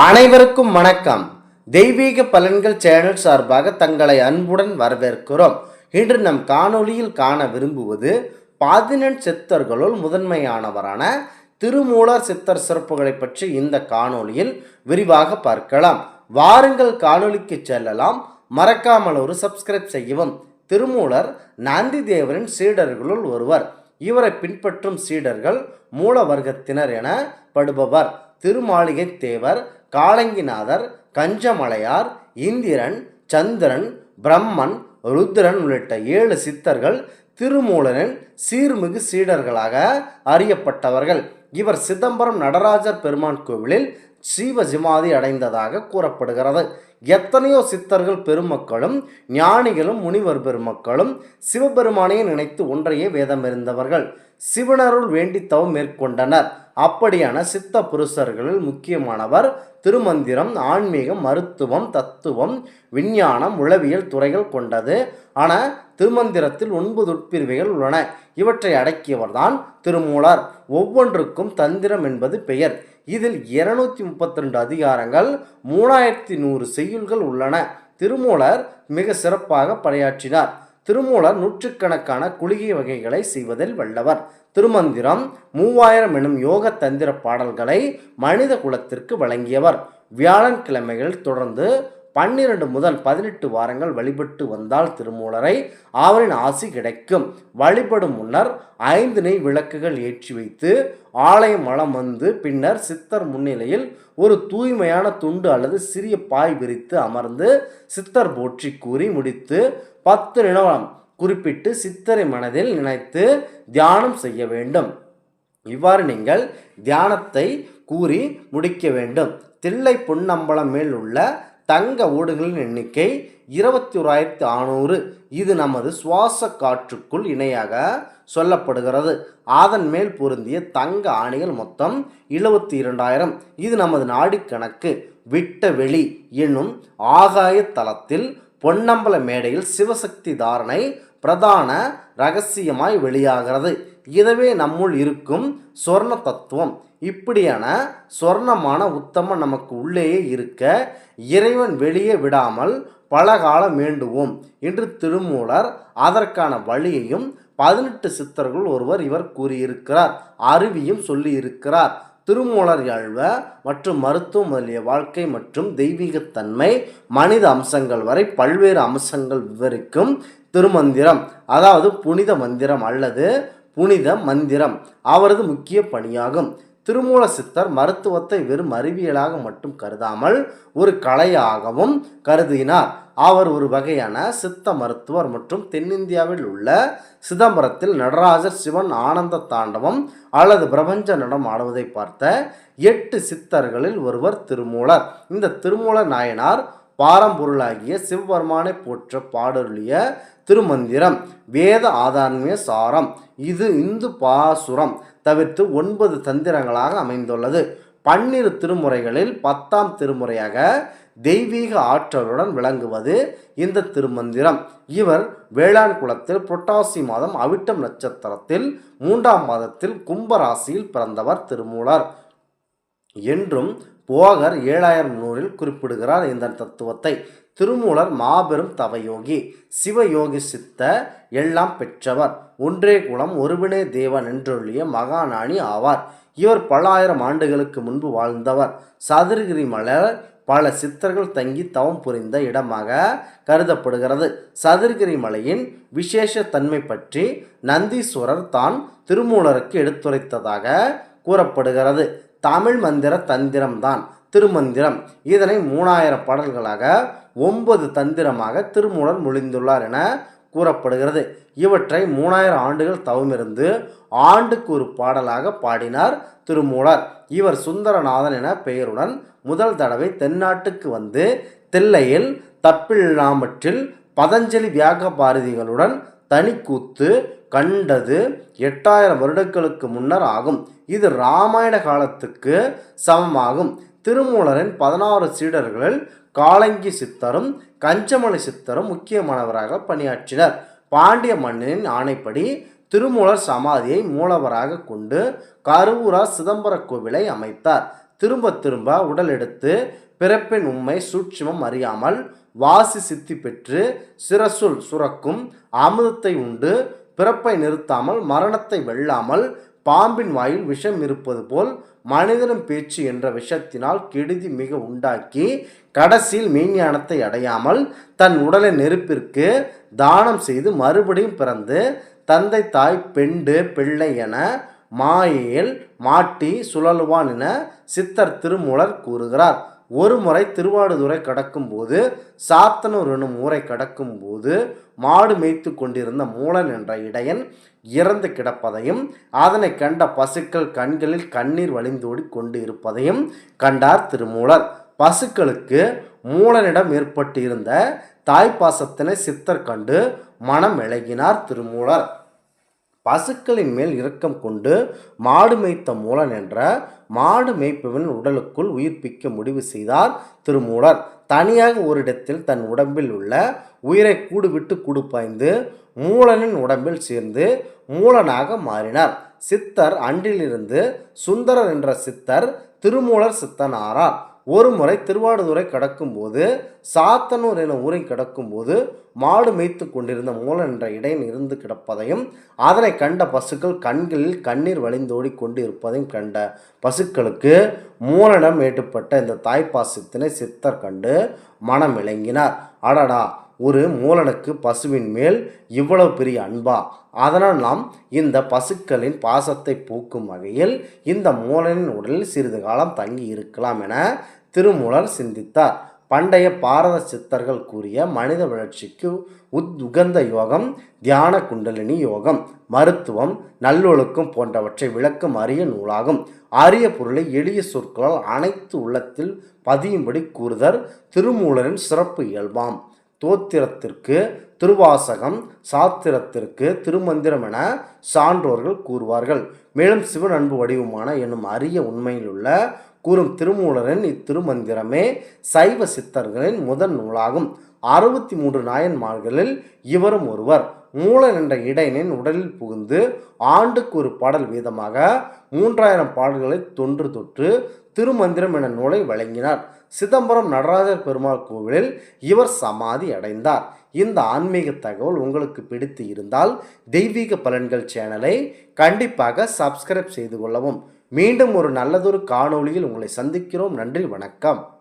அனைவருக்கும் வணக்கம். தெய்வீக பலன்கள் சேனல் சார்பாக தங்களை அன்புடன் வரவேற்கிறோம். இன்று நம் காணொளியில் காண விரும்புவது பதினெண் சித்தர்களுள் முதன்மையானவரான திருமூலர் சித்தர் சிறப்புகளை பற்றி இந்த காணொளியில் விரிவாக பார்க்கலாம். வாருங்கள் காணொளிக்கு செல்லலாம். மறக்காமல் ஒரு சப்ஸ்கிரைப் செய்யவும். திருமூலர் நந்தி தேவரின் சீடர்களுள் ஒருவர். இவரை பின்பற்றும் சீடர்கள் மூல வர்க்கத்தினர் என படுபவர். திருமாளிகை தேவர் காலங்கிநாதர் கஞ்சமலையார் இந்திரன் சந்திரன் பிரம்மன் ருத்ரன் உள்ளிட்ட ஏழு சித்தர்கள் திருமூலனின் சீர்மிகு சீடர்களாக அறியப்பட்டவர்கள். இவர் சிதம்பரம் நடராஜர் பெருமான் கோவிலில் சீவஜிமாதி அடைந்ததாக கூறப்படுகிறது. எத்தனையோ சித்தர்கள் பெருமக்களும் ஞானிகளும் முனிவர் பெருமக்களும் சிவபெருமானையை நினைத்து ஒன்றையே வேதம் இருந்தவர்கள். சிவனருள் வேண்டி தவம் மேற்கொண்டனர். அப்படியான சித்த புருஷர்களில் முக்கியமானவர் திருமந்திரம் ஆன்மீகம் மருத்துவம் தத்துவம் விஞ்ஞானம் உளவியல் துறைகள் கொண்டது. ஆனால் திருமந்திரத்தில் ஒன்பது உட்பிரிவுகள் உள்ளன. இவற்றை அடக்கியவர்தான் திருமூலர். ஒவ்வொன்றுக்கும் தந்திரம் என்பது பெயர். இதில் இருநூத்தி முப்பத்தி ரெண்டு அதிகாரங்கள் மூணாயிரத்தி நூறு செய்யுள்கள் உள்ளன. திருமூலர் மிக சிறப்பாக பணியாற்றினார். திருமூலர் நூற்றுக்கணக்கான குளிகை வகைகளை செய்வதில் வல்லவர். திருமந்திரம் மூவாயிரம் எனும் யோக தந்திர பாடல்களை மனித குலத்திற்கு வழங்கியவர். வியாழன்கிழமைகளில் தொடர்ந்து பன்னிரண்டு முதல் பதினெட்டு வாரங்கள் வழிபட்டு வந்தால் திருமூலரை அவரின் ஆசி கிடைக்கும். வழிபடும் முன்னர் ஐந்து நெய் விளக்குகள் ஏற்றி வைத்து ஆலயம் வளம் வந்து பின்னர் சித்தர் முன்னிலையில் ஒரு தூய்மையான துண்டு அல்லது சிறிய பாய் விரித்து அமர்ந்து சித்தர் போற்றி கூறி முடித்து பத்து நிலவரம் குறிப்பிட்டு சித்தரை மனதில் நினைத்து தியானம் செய்ய வேண்டும். இவ்வாறு நீங்கள் தியானத்தை கூறி முடிக்க வேண்டும். தில்லை பொன்னம்பலம் மேல் உள்ள தங்க ஓடுகளின் எண்ணிக்கை இருபத்தி ஓராயிரத்தி ஆநூறு இது நமது சுவாச காற்றுக்குள் இணையாக சொல்லப்படுகிறது. அதன் மேல் பொருந்திய தங்க ஆணிகள் மொத்தம் எழுபத்தி இரண்டாயிரம் இது நமது நாடி கணக்கு. விட்ட வெளி என்னும் ஆகாய தளத்தில் பொன்னம்பல மேடையில் சிவசக்தி தாரணை பிரதான ரகசியமாய் வெளியாகிறது. இதுவே நம்முள் இருக்கும் சொர்ண தத்துவம். இப்படியான சொர்ணமான உத்தமம் நமக்கு உள்ளேயே இருக்க இறைவன் வெளியே விடாமல் பல காலம் வேண்டுவோம் என்று திருமூலர் அதற்கான வழியையும் பதினெட்டு சித்தர்கள் ஒருவர் இவர் கூறியிருக்கிறார். அருவியும் சொல்லியிருக்கிறார். திருமூலர் யாழ்வ மற்றும் மருத்துவம் முதலிய வாழ்க்கை மற்றும் தெய்வீகத்தன்மை மனித அம்சங்கள் வரை பல்வேறு அம்சங்கள் விவரிக்கும் திருமந்திரம். அதாவது புனித மந்திரம் அல்லது புனித மந்திரம். அவரது முக்கிய பணியாகும். திருமூல சித்தர் மருத்துவத்தை வெறும் அறிவியலாக மட்டும் கருதாமல் ஒரு கலையாகவும் கருதினார். அவர் ஒரு வகையான சித்த மருத்துவர் மற்றும் தென்னிந்தியாவில் உள்ள சிதம்பரத்தில் நடராஜர் சிவன் ஆனந்த தாண்டவம் அல்லது பிரபஞ்ச நடம் ஆடுவதை பார்த்த எட்டு சித்தர்களில் ஒருவர் திருமூலர். இந்த திருமூல நாயனார் பாரம்பொருளாகிய சிவபெருமானை போற்ற பாடருளிய திருமந்திரம் வேத ஆதாரமிய சாரம். இது இந்து பாசுரம் தவிர்த்து ஒன்பது தந்திரங்களாக அமைந்துள்ளது. பன்னிரு திருமுறைகளில் பத்தாம் திருமுறையாக தெய்வீக ஆற்றலுடன் விளங்குவது இந்த திருமந்திரம். இவர் வேளாண் குலத்தில் புரட்டாசி மாதம் அவிட்டம் நட்சத்திரத்தில் மூன்றாம் மாதத்தில் கும்பராசியில் பிறந்தவர் திருமூலர். என்றும் போகர் ஏழாயிரம் நூறில் குறிப்பிடுகிறார் இந்த தத்துவத்தை. திருமூலர் மாபெரும் தவயோகி சிவயோகி சித்த எல்லாம் பெற்றவர். ஒன்றே குலம் ஒருவினே தேவன் என்றொழிய மகாநாணி ஆவார். இவர் பல ஆயிரம் ஆண்டுகளுக்கு முன்பு வாழ்ந்தவர். சதுரகிரி மலர் பல சித்தர்கள் தங்கி தவம் புரிந்த இடமாக கருதப்படுகிறது. சதுர்கிரி மலையின் விசேஷ தன்மை பற்றி நந்தீஸ்வரர் தான் திருமூலருக்கு எடுத்துரைத்ததாக கூறப்படுகிறது. தமிழ் மந்திர தந்திரம்தான் திருமந்திரம். இதனை மூணாயிரம் பாடல்களாக ஒன்பது தந்திரமாக திருமூலர் மொழிந்துள்ளார் என கூறப்படுகிறது. இவற்றை மூணாயிரம் ஆண்டுகள் தவமிருந்து ஆண்டுக்கு ஒரு பாடலாக பாடினார் திருமூலர். இவர் சுந்தரநாதன் என பெயருடன் முதல் தடவை தென்னாட்டுக்கு வந்து தில்லையில் தப்பில்லாமற்றில் பதஞ்சலி வியாக பாரதிகளுடன் தனிக்கூத்து கண்டது எட்டாயிரம் வருடங்களுக்கு முன்னர் ஆகும். இது ராமாயண காலத்துக்கு சமமாகும். திருமூலரின் பதினாறு சீடர்களில் காலங்கி சித்தரும் கஞ்சமலை சித்தரும் முக்கியமானவராக பணியாற்றினர். பாண்டிய மன்னனின் ஆணைப்படி திருமூலர் சமாதியை மூலவராக கொண்டு கருவூரா சிதம்பர கோவிலை அமைத்தார். திரும்ப திரும்ப உடல் எடுத்து பிறப்பின் உண்மை சூட்சிமம் அறியாமல் வாசி சித்தி பெற்று சிரசுல் சுரக்கும் அமிர்தத்தை உண்டு பிறப்பை நிறுத்தாமல் மரணத்தை வெல்லாமல் பாம்பின் வாயில் விஷம் இருப்பது போல் மனிதனும் பேச்சு என்ற விஷத்தினால் கெடுதி மிக உண்டாக்கி கடைசியில் மெய்ஞானத்தை அடையாமல் தன் உடலை நெருப்பிற்கு தானம் செய்து மறுபடியும் பிறந்து தந்தை தாய் பெண்டு பிள்ளை என மாயையில் மாட்டி சுழலுவான் என சித்தர் திருமூலர் கூறுகிறார். ஒரு முறை திருவாடுதுறை கடக்கும்போது சாத்தனூர் எனும் ஊரை கடக்கும்போது மாடு மேய்த்து கொண்டிருந்த மூலன் என்ற இடையன் இறந்து கிடப்பதையும் அதனை கண்ட பசுக்கள் கண்களில் கண்ணீர் வழிந்தோடி கொண்டு இருப்பதையும் கண்டார் திருமூலர். பசுக்களுக்கு மூலனிடம் ஏற்பட்டு இருந்த தாய்ப்பாசத்தினை சித்தர் கண்டு மனம் இழகினார் திருமூலர். பசுக்களின் மேல் இரக்கம் கொண்டு மாடு மேய்த்த மூலன் என்ற மாடு மேய்ப்பவன் உடலுக்குள் உயிர்ப்பிக்க முடிவு செய்தார் திருமூலர். தனியாக ஒரு இடத்தில் தன் உடம்பில் உள்ள உயிரை கூடுவிட்டு கூடுபாய்ந்து மூலனின் உடம்பில் சேர்ந்து மூலனாக மாறினார். சித்தர் அன்றிலிருந்து சுந்தரர் என்ற சித்தர் திருமூலர் சித்தனாரார். ஒரு முறை திருவாடுதுறை கடக்கும்போது சாத்தனூர் என ஊரை கடக்கும்போது மாடு மேய்த்து கொண்டிருந்த மூலன் என்ற இடையன் இருந்து கிடப்பதையும் அதனை கண்ட பசுக்கள் கண்களில் கண்ணீர் வழிந்தோடி கொண்டு இருப்பதையும் கண்ட பசுக்களுக்கு மூலனிடம் ஏற்பட்ட இந்த தாய்ப்பாசத்தினை சித்தர் கண்டு மனம் விளங்கினார் அடடா ஒரு மூலனுக்கு பசுவின் மேல் இவ்வளவு பெரிய அன்பா? அதனால் நாம் இந்த பசுக்களின் பாசத்தை போக்கும் வகையில் இந்த மூலனின் உடலில் சிறிது காலம் தங்கி இருக்கலாம் என திருமூலர் சிந்தித்தார். பண்டைய பாரத சித்தர்கள் கூறிய மனித வளர்ச்சிக்கு உத் உகந்த யோகம் தியான குண்டலினி யோகம் மருத்துவம் நல்லொழுக்கம் போன்றவற்றை விளக்கும் அரிய நூலாகும். அரிய பொருளை எளிய சொற்களால் அனைத்து உள்ளத்தில் பதியும்படி கூறுதல் திருமூலரின் சிறப்பு இயல்பாம். தோத்திரத்திற்கு திருவாசகம் சாத்திரத்திற்கு திருமந்திரம் என சான்றோர்கள் கூறுவார்கள். மேலும் சிவன் அன்பு வடிவமான என்னும் அரிய உண்மையில் உள்ள கூறும் திருமூலரின் இத்திருமந்திரமே சைவ சித்தர்களின் முதல் நூலாகும். அறுபத்தி மூன்று நாயன்மார்களில் இவரும் ஒருவர். மூலன் என்ற இடையனின் உடலில் புகுந்து ஆண்டுக்கு ஒரு பாடல் வீதமாக மூன்றாயிரம் பாடல்களை தொன்று தொற்று திருமந்திரம் என நூலை வழங்கினார். சிதம்பரம் நடராஜர் பெருமாள் கோவிலில் இவர் சமாதி அடைந்தார். இந்த ஆன்மீக தகவல் உங்களுக்கு பிடித்து இருந்தால் தெய்வீக பலன்கள் சேனலை கண்டிப்பாக சப்ஸ்கிரைப் செய்து கொள்ளவும். மீண்டும் ஒரு நல்லதொரு காணொளியில் உங்களை சந்திக்கிறோம். நன்றி வணக்கம்.